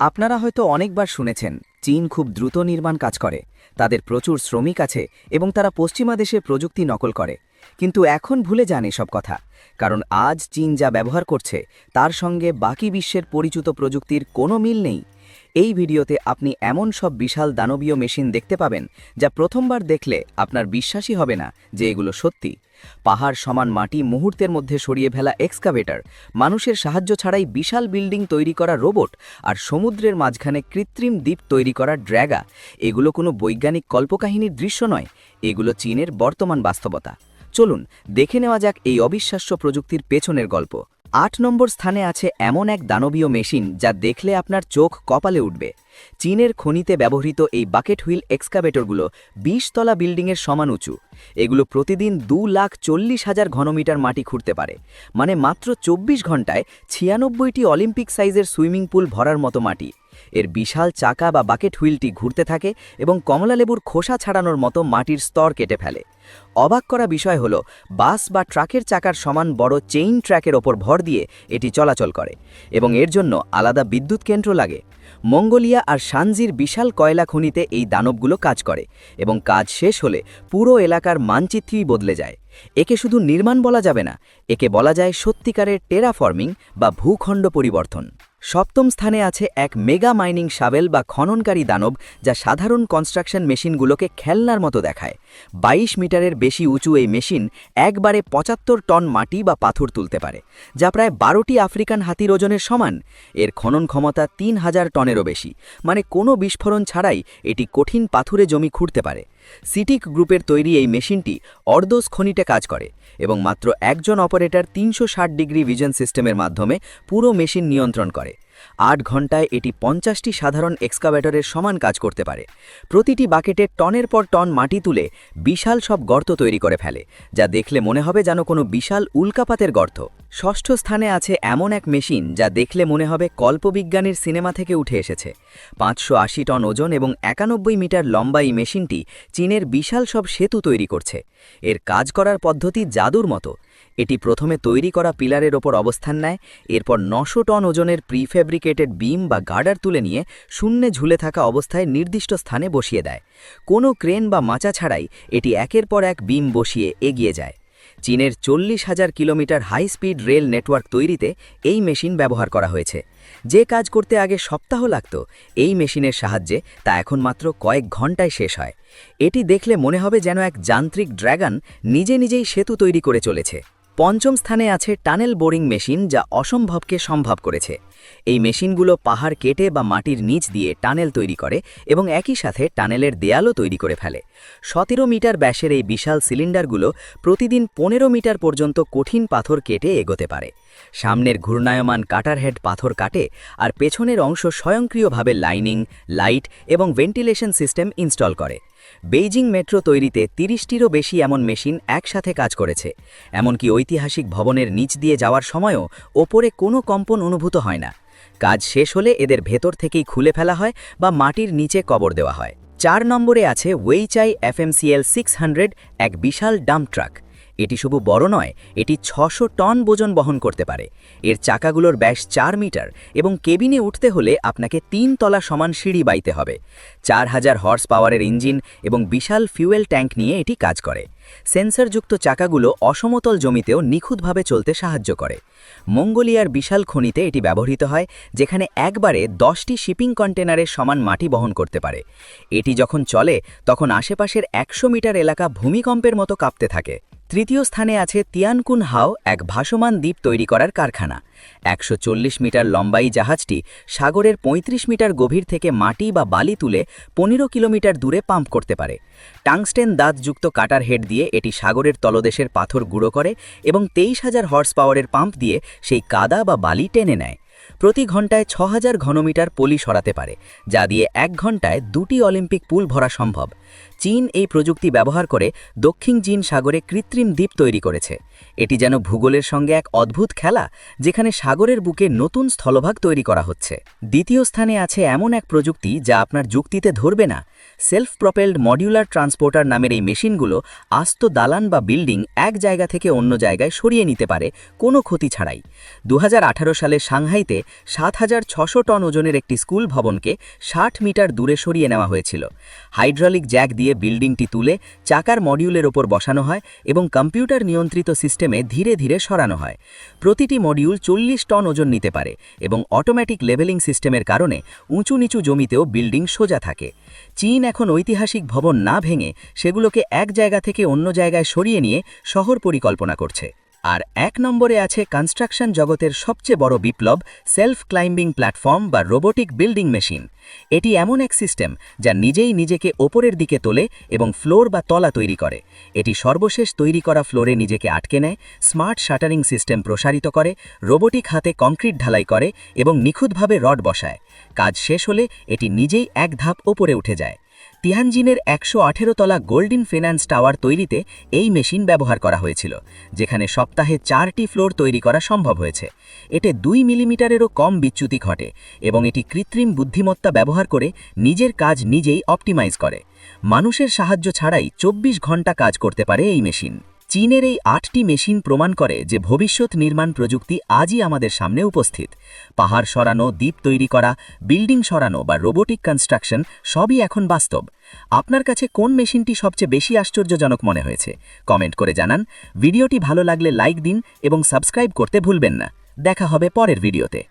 আপনারা হয়তো অনেকবার শুনেছেন, চীন খুব দ্রুত নির্মাণ কাজ করে, তাদের প্রচুর শ্রমিক আছে এবং তারা পশ্চিমা দেশে প্রযুক্তি নকল করে। কিন্তু এখন ভুলে যান এসব কথা, কারণ আজ চীন যা ব্যবহার করছে, তার সঙ্গে বাকি বিশ্বের পরিচিত প্রযুক্তির কোনো মিল নেই। এই ভিডিওতে আপনি এমন সব বিশাল দানবীয় মেশিন দেখতে পাবেন, যা প্রথমবার দেখলে আপনার বিশ্বাসই হবে না যে এগুলো সত্যি। পাহাড় সমান মাটি মুহূর্তের মধ্যে সরিয়ে ফেলা এক্সকাভেটর, মানুষের সাহায্য ছাড়াই বিশাল বিল্ডিং তৈরি করা রোবট আর সমুদ্রের মাঝখানে কৃত্রিম দ্বীপ তৈরি করা ড্র্যাগা। এগুলো কোনো বৈজ্ঞানিক কল্পকাহিনীর দৃশ্য নয়, এগুলো চীনের বর্তমান বাস্তবতা। চলুন, দেখে নেওয়া যাক এই অবিশ্বাস্য প্রযুক্তির পেছনের গল্প। আট নম্বর স্থানে আছে এমন এক দানবীয় মেশিন যা দেখলে আপনার চোখ কপালে উঠবে। চীনের খনিতে ব্যবহৃত এই বাকেট হুইল এক্সকাভেটরগুলো বিশতলা বিল্ডিংয়ের সমান উঁচু। এগুলো প্রতিদিন দু লাখ চল্লিশ হাজার ঘনমিটার মাটি খুঁড়তে পারে। মানে মাত্র চব্বিশ ঘন্টায় ছিয়ানব্বইটি অলিম্পিক সাইজের সুইমিং পুল ভরার মতো মাটি। এর বিশাল চাকা বা বাকেট হুইলটি ঘুরতে থাকে এবং কমলালেবুর খোসা ছাড়ানোর মতো মাটির স্তর কেটে ফেলে। অবাক করা বিষয় হল, বাস বা ট্রাকের চাকার সমান বড় চেইন ট্র্যাকের ওপর ভর দিয়ে এটি চলাচল করে এবং এর জন্য আলাদা বিদ্যুৎ কেন্দ্র লাগে। মঙ্গোলিয়া আর সানজির বিশাল কয়লা খনিতে এই দানবগুলো কাজ করে এবং কাজ শেষ হলে পুরো এলাকার মানচিত্রই বদলে যায়। একে শুধু নির্মাণ বলা যাবে না, একে বলা যায় সত্যিকারের টেরাফর্মিং বা ভূখণ্ড পরিবর্তন। সপ্তম স্থানে আছে এক মেগা মাইনিং শাবেল বা খননকারী দানব যা সাধারণ কনস্ট্রাকশন মেশিনগুলোকে খেলনার মতো দেখায়। ২২ মিটারের বেশি উঁচু এই মেশিন একবারে পঁচাত্তর টন মাটি বা পাথর তুলতে পারে, যা প্রায় বারোটি আফ্রিকান হাতির ওজনের সমান। এর খনন ক্ষমতা তিন হাজার টনেরও বেশি মানে কোনো বিস্ফোরণ ছাড়াই এটি কঠিন পাথুরে জমি খুঁড়তে পারে। সিটিক গ্রুপের তৈরি এই মেশিনটি অর্ধস খনিতে কাজ করে এবং মাত্র একজন অপারেটর তিনশো ষাট ডিগ্রি ভিজন সিস্টেমের মাধ্যমে পুরো মেশিন নিয়ন্ত্রণ করে। আট ঘন্টায় এটি পঞ্চাশটি সাধারণ এক্সকাভেটরের সমান কাজ করতে পারে। প্রতিটি বাকেটে টনের পর টন মাটি তুলে বিশাল সব গর্ত তৈরি করে ফেলে, যা দেখলে মনে হবে যেন কোনো বিশাল উল্কাপাতের গর্ত। ষষ্ঠ স্থানে আছে এমন এক মেশিন যা দেখলে মনে হবে কল্পবিজ্ঞানীর সিনেমা থেকে উঠে এসেছে। পাঁচশো আশি টন ওজন এবং একানব্বই মিটার লম্বা এই মেশিনটি চীনের বিশাল সব সেতু তৈরি করছে। এর কাজ করার পদ্ধতি জাদুর মতো। এটি প্রথমে তৈরি করা পিলারের ওপর অবস্থান নেয়, এরপর নশো টন ওজনের প্রিফেব্রিকেটেড বিম বা গার্ডার তুলে নিয়ে শূন্যে ঝুলে থাকা অবস্থায় নির্দিষ্ট স্থানে বসিয়ে দেয়। কোনো ক্রেন বা মাচা ছাড়াই এটি একের পর এক বিম বসিয়ে এগিয়ে যায়। চীনের চল্লিশ হাজার kilometre high speed rail network তৈরিতে এই মেশিন ব্যবহার করা হয়েছে। যে কাজ করতে আগে সপ্তাহ লাগত, এই মেশিনের সাহায্যে তা এখন মাত্র কয়েক ঘন্টায় শেষ হয়। এটি দেখলে মনে হবে যেন এক যান্ত্রিক ড্র্যাগন নিজে নিজেই সেতু তৈরি করে চলেছে। পঞ্চম স্থানে আছে টানেল বোরিং মেশিন যা অসম্ভবকে সম্ভব করেছে। এই মেশিনগুলো পাহাড় কেটে বা মাটির নিচ দিয়ে টানেল তৈরি করে এবং একই সাথে টানেলের দেয়ালও তৈরি করে ফেলে। সতেরো মিটার ব্যাসের এই বিশাল সিলিন্ডারগুলো প্রতিদিন পনেরো মিটার পর্যন্ত কঠিন পাথর কেটে এগোতে পারে। সামনের ঘূর্ণায়মান কাটার হেড পাথর কাটে আর পেছনের অংশ স্বয়ংক্রিয়ভাবে লাইনিং, লাইট এবং ভেন্টিলেশন সিস্টেম ইনস্টল করে। বেইজিং মেট্রো তৈরিতে তিরিশটিরও বেশি এমন মেশিন একসাথে কাজ করেছে। এমনকি ঐতিহাসিক ভবনের নিচ দিয়ে যাওয়ার সময়ও ওপরে কোনো কম্পন অনুভূত হয় না। কাজ শেষ হলে এদের ভেতর থেকেই খুলে ফেলা হয় বা মাটির নিচে কবর দেওয়া হয়। চার নম্বরে আছে ওয়েইচাই এফএমসিএল সিক্স এক বিশাল ডাম্প ট্রাক। এটি শুধু বড় নয়, এটি ছশো টন ওজন বহন করতে পারে। এর চাকাগুলোর ব্যাস চার মিটার এবং কেবিনে উঠতে হলে আপনাকে তিন তলা সমান সিঁড়ি বাইতে হবে। চার হাজার হর্স পাওয়ারের ইঞ্জিন এবং বিশাল ফিউয়েল ট্যাঙ্ক নিয়ে এটি কাজ করে। সেন্সরযুক্ত চাকাগুলো অসমতল জমিতেও নিখুঁতভাবে চলতে সাহায্য করে। মঙ্গোলিয়ার বিশাল খনিতে এটি ব্যবহৃত হয়, যেখানে একবারে দশটি শিপিং কন্টেনারের সমান মাটি বহন করতে পারে। এটি যখন চলে, তখন আশেপাশের একশো মিটার এলাকা ভূমিকম্পের মতো কাঁপতে থাকে। তৃতীয় স্থানে আছে তিয়ানকুন হাও এক ভাসমান দ্বীপ তৈরি করার কারখানা। একশো চল্লিশ মিটার লম্বাই জাহাজটি সাগরের ৩৫ মিটার গভীর থেকে মাটি বা বালি তুলে পনেরো কিলোমিটার দূরে পাম্প করতে পারে। টাংস্টেন দাঁতযুক্ত কাটার হেড দিয়ে এটি সাগরের তলদেশের পাথর গুঁড়ো করে এবং তেইশ হাজার হর্স পাওয়ারের পাম্প দিয়ে সেই কাদা বা বালি টেনে নেয়। প্রতি ঘন্টায় ছ হাজার ঘনমিটার পলি সরাতে পারে, যা দিয়ে এক ঘন্টায় দুটি অলিম্পিক পুল ভরা সম্ভব। চীন এই প্রযুক্তি ব্যবহার করে দক্ষিণ চীন সাগরে কৃত্রিম দ্বীপ তৈরি করেছে। এটি যেন ভূগোলের সঙ্গে এক অদ্ভুত খেলা, যেখানে সাগরের বুকে নতুন স্থলভাগ তৈরি করা হচ্ছে। দ্বিতীয় স্থানে আছে এমন এক প্রযুক্তি যা আপনার যুক্তিতে ধরবে না। সেলফ প্রপেলড মডিউলার ট্রান্সপোর্টার নামের এই মেশিনগুলো আস্ত দালান বা বিল্ডিং এক জায়গা থেকে অন্য জায়গায় সরিয়ে নিতে পারে, কোনো ক্ষতি ছাড়াই। দু হাজার আঠারো সালে সাংহাইতে সাত হাজার ছশো টন ওজনের একটি স্কুল ভবনকে ষাট মিটার দূরে সরিয়ে নেওয়া হয়েছিল। হাইড্রলিক জ্যাক দিয়ে বিল্ডিংটি তুলে চাকার মডিউলের ওপর বসানো হয় এবং কম্পিউটার নিয়ন্ত্রিত সিস্টেমে ধীরে ধীরে সরানো হয়। প্রতিটি মডিউল চল্লিশ টন ওজন নিতে পারে এবং অটোমেটিক লেভেলিং সিস্টেমের কারণে উঁচু নিচু জমিতেও বিল্ডিং সোজা থাকে। চীন এখন ঐতিহাসিক ভবন না ভেঙে সেগুলোকে এক জায়গা থেকে অন্য জায়গায় সরিয়ে নিয়ে শহর পরিকল্পনা করছে। আর এক নম্বরে আছে কনস্ট্রাকশন জগতের সবচেয়ে বড় বিপ্লব সেলফ ক্লাইম্বিং প্ল্যাটফর্ম বা রোবোটিক বিল্ডিং মেশিন এটি এমন এক সিস্টেম যা নিজেই নিজেকে ওপরের দিকে তোলে এবং ফ্লোর বা তলা তৈরি করে। এটি সর্বশেষ তৈরি করা ফ্লোরে নিজেকে আটকে নেয় স্মার্ট শাটারিং সিস্টেম প্রসারিত করে রোবোটিক হাতে কংক্রিট ঢালাই করে এবং নিখুঁতভাবে রড বসায়। কাজ শেষ হলে এটি নিজেই এক ধাপ ওপরে উঠে যায়। তিহানজিনের একশো আঠেরো তলা গোল্ডেন ফিন্যান্স টাওয়ার তৈরিতে এই মেশিন ব্যবহার করা হয়েছিল, যেখানে সপ্তাহে চারটি ফ্লোর তৈরি করা সম্ভব হয়েছে। এতে দুই মিলিমিটারেরও কম বিচ্যুতি ঘটে এবং এটি কৃত্রিম বুদ্ধিমত্তা ব্যবহার করে নিজের কাজ নিজেই অপটিমাইজ করে। মানুষের সাহায্য ছাড়াই চব্বিশ ঘণ্টা কাজ করতে পারে এই মেশিন। চীনের এই আটটি মেশিন প্রমাণ করে যে ভবিষ্যৎ নির্মাণ প্রযুক্তি আজই আমাদের সামনে উপস্থিত। পাহাড় সরানো, দ্বীপ তৈরি করা, বিল্ডিং সরানো বা রোবোটিক কনস্ট্রাকশন সবই এখন বাস্তব। আপনার কাছে কোন মেশিনটি সবচেয়ে বেশি আশ্চর্যজনক মনে হয়েছে? কমেন্ট করে জানান। ভিডিওটি ভালো লাগলে লাইক দিন এবং সাবস্ক্রাইব করতে ভুলবেন না। দেখা হবে পরের ভিডিওতে।